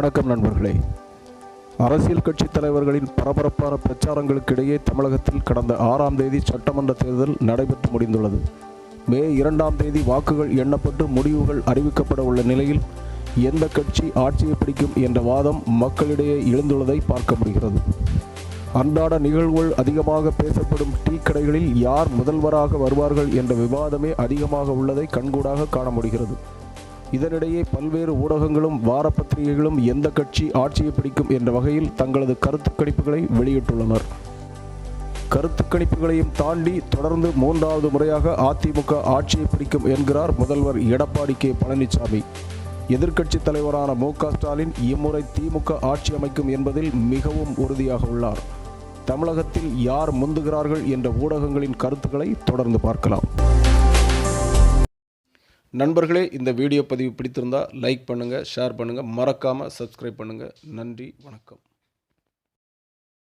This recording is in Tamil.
வணக்கம் நண்பர்களே. அரசியல் கட்சி தலைவர்களின் பரபரப்பான பிரச்சாரங்களுக்கு இடையே தமிழகத்தில் கடந்த ஆறாம் தேதி சட்டமன்ற தேர்தல் நடைபெற்று முடிந்துள்ளது. மே இரண்டாம் தேதி வாக்குகள் எண்ணப்பட்டு முடிவுகள் அறிவிக்கப்பட உள்ள நிலையில் எந்த கட்சி ஆட்சியை பிடிக்கும் என்ற வாதம் மக்களிடையே எழுந்துள்ளதை பார்க்க முடிகிறது. அன்றாட நிகழ்வுகள் அதிகமாக பேசப்படும் டீ கடைகளில் யார் முதல்வராக வருவார்கள் என்ற விவாதமே அதிகமாக உள்ளதை கண்கூடாக காண முடிகிறது. இதனிடையே பல்வேறு ஊடகங்களும் வாரப்பத்திரிகைகளும் எந்த கட்சி ஆட்சியை பிடிக்கும் என்ற வகையில் தங்களது கருத்து கணிப்புகளை வெளியிட்டுள்ளனர். கருத்து கணிப்புகளையும் தாண்டி தொடர்ந்து மூன்றாவது முறையாக அதிமுக ஆட்சியை பிடிக்கும் என்கிறார் முதல்வர் எடப்பாடி கே. பழனிசாமி. எதிர்க்கட்சித் தலைவரான மு. க. ஸ்டாலின் இம்முறை திமுக ஆட்சி அமைக்கும் என்பதில் மிகவும் உறுதியாக உள்ளார். தமிழகத்தில் யார் முந்துகிறார்கள் என்ற ஊடகங்களின் கருத்துக்களை தொடர்ந்து பார்க்கலாம். நண்பர்களே இந்த வீடியோ பதிவு பிடித்திருந்தால் லைக் பண்ணுங்கள் ஷேர் பண்ணுங்கள் மறக்காமல் சப்ஸ்கிரைப் பண்ணுங்கள் நன்றி வணக்கம்.